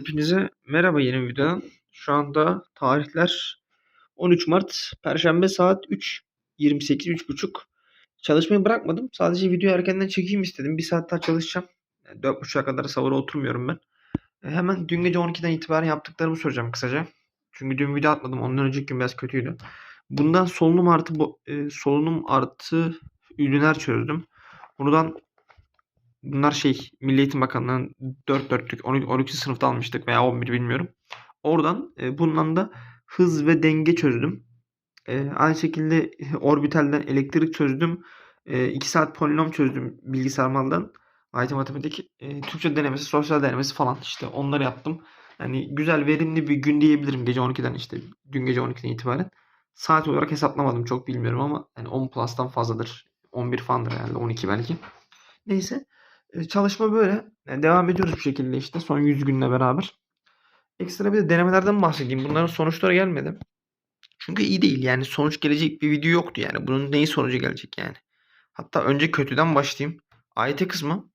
Hepinize merhaba yeni videodan. Şu anda tarihler 13 Mart Perşembe saat 3 28 3.30. Çalışmayı bırakmadım. Sadece video erkenden çekeyim istedim. Bir saat daha çalışacağım. Yani 4.30'a kadar savura oturmuyorum ben. E, hemen dün gece 12'den itibaren yaptıklarımı soracağım kısaca. Çünkü dün video atmadım. Ondan önceki gün biraz kötüydü. Bundan solunum artı e, solunum artı ürünler çözdüm. Buradan Bunlar şey Milli Eğitim Bakanlığı'nın 4 dörtlük 12. 12. sınıfta almıştık veya 11 bilmiyorum. Oradan e, bundan da hız ve denge çözdüm. E, aynı şekilde orbitalden elektrik çözdüm. 2 saat polinom çözdüm bilgisayar maldan. IT matematik, e, Türkçe denemesi, sosyal denemesi falan işte onları yaptım. Yani güzel verimli bir gün diyebilirim gece 12'den işte dün gece 12'den itibaren. Saat olarak hesaplamadım çok bilmiyorum ama yani 10 plus'tan fazladır. 11 falandır herhalde 12 belki. Neyse. Çalışma böyle. Yani devam ediyoruz bu şekilde işte son 100 günle beraber. Ekstra bir de denemelerden bahsedeyim. Bunların sonuçları gelmedi. Çünkü iyi değil yani sonuç gelecek bir video yoktu yani. Bunun neyi sonucu gelecek yani. Hatta önce kötüden başlayayım. AYT kısmı.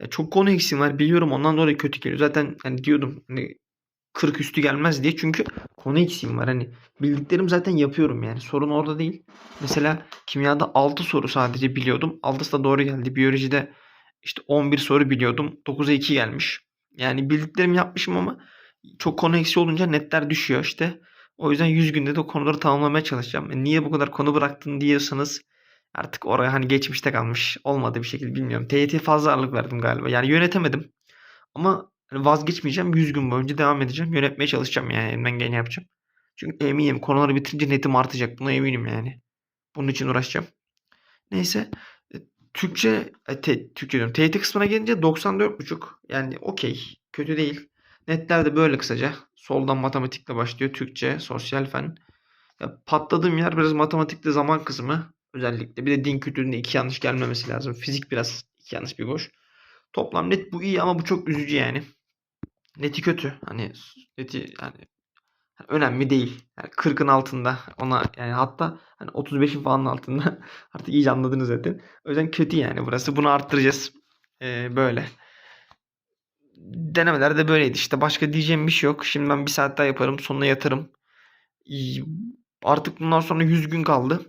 Ya çok konu eksiğim var biliyorum ondan dolayı kötü geliyor. Zaten hani diyordum hani 40 üstü gelmez diye çünkü konu eksiğim var. Hani bildiklerim zaten yapıyorum yani. Sorun orada değil. Mesela kimyada 6 soru sadece biliyordum. 6'sı da doğru geldi. Biyolojide işte 11 soru biliyordum. 9'a 2 gelmiş. Yani bildiklerimi yapmışım ama çok konu eksi olunca netler düşüyor işte. O yüzden 100 günde de konuları tamamlamaya çalışacağım. E niye bu kadar konu bıraktın diyorsanız artık oraya hani geçmişte kalmış. Olmadı bir şekilde bilmiyorum. TYT'ye fazla ağırlık verdim galiba. Yani yönetemedim. Ama hani vazgeçmeyeceğim. 100 gün boyunca devam edeceğim. Yönetmeye çalışacağım yani. Elimden geleni yapacağım. Çünkü eminim konuları bitirince netim artacak. Buna eminim yani. Bunun için uğraşacağım. Neyse. Türkçe, e, te, Türkçe diyorum. TYT kısmına gelince 94.5. Yani okey. Kötü değil. Netler de böyle kısaca. Soldan matematikle başlıyor. Türkçe, sosyal fen. Ya patladığım yer biraz matematikte zaman kısmı. Özellikle. Bir de din kültüründe iki yanlış gelmemesi lazım. Fizik biraz iki yanlış bir boş. Toplam net bu iyi ama bu çok üzücü yani. Neti kötü. Hani neti yani önemli değil. Yani 40'ın altında ona yani hatta hani 35'in falan altında artık iyice anladınız zaten. O yüzden kötü yani burası. Bunu arttıracağız. Ee, böyle. Denemeler de böyleydi. İşte başka diyeceğim bir şey yok. Şimdi ben bir saat daha yaparım. Sonuna yatarım. Artık bundan sonra 100 gün kaldı.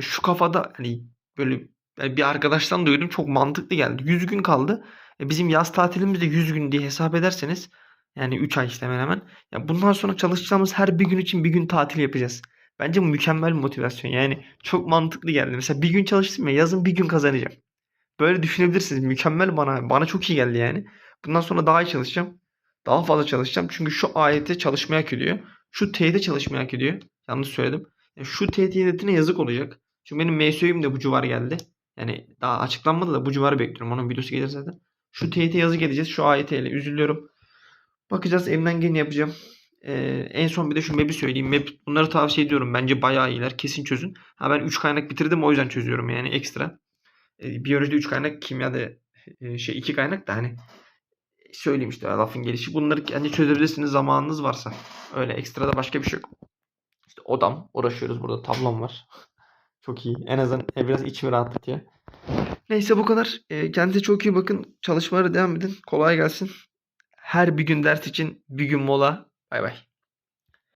Şu kafada hani böyle yani bir arkadaştan duydum. Çok mantıklı geldi. 100 gün kaldı. E bizim yaz tatilimiz de 100 gün diye hesap ederseniz yani 3 ay işte hemen hemen. Ya bundan sonra çalışacağımız her bir gün için bir gün tatil yapacağız. Bence bu mükemmel motivasyon. Yani çok mantıklı geldi. Mesela bir gün çalıştım ya yazın bir gün kazanacağım. Böyle düşünebilirsiniz. Mükemmel bana. Bana çok iyi geldi yani. Bundan sonra daha iyi çalışacağım. Daha fazla çalışacağım. Çünkü şu ayete çalışmaya hak ediyor. Şu T'de çalışmaya hak ediyor. Yanlış söyledim. Yani şu TYT netine yazık olacak. Çünkü benim MSÜ'üm de bu civar geldi. Yani daha açıklanmadı da bu civarı bekliyorum. Onun videosu gelir zaten. Şu TYT yazı geleceğiz. Şu AYT ile üzülüyorum. Bakacağız elimden geleni yapacağım. Ee, en son bir de şu map'i söyleyeyim. Map bunları tavsiye ediyorum. Bence bayağı iyiler. Kesin çözün. Ha ben 3 kaynak bitirdim o yüzden çözüyorum yani ekstra. Ee, biyolojide 3 kaynak, kimyada e, şey 2 kaynak da hani söyleyeyim işte lafın gelişi. Bunları kendi çözebilirsiniz zamanınız varsa. Öyle ekstra da başka bir şey yok. İşte odam. Uğraşıyoruz burada. Tablom var. Çok iyi. En azından e, biraz içimi rahatlatıyor. Neyse bu kadar. E, kendinize çok iyi bakın. Çalışmalara devam edin. Kolay gelsin. Her bir gün ders için bir gün mola. Bay bay.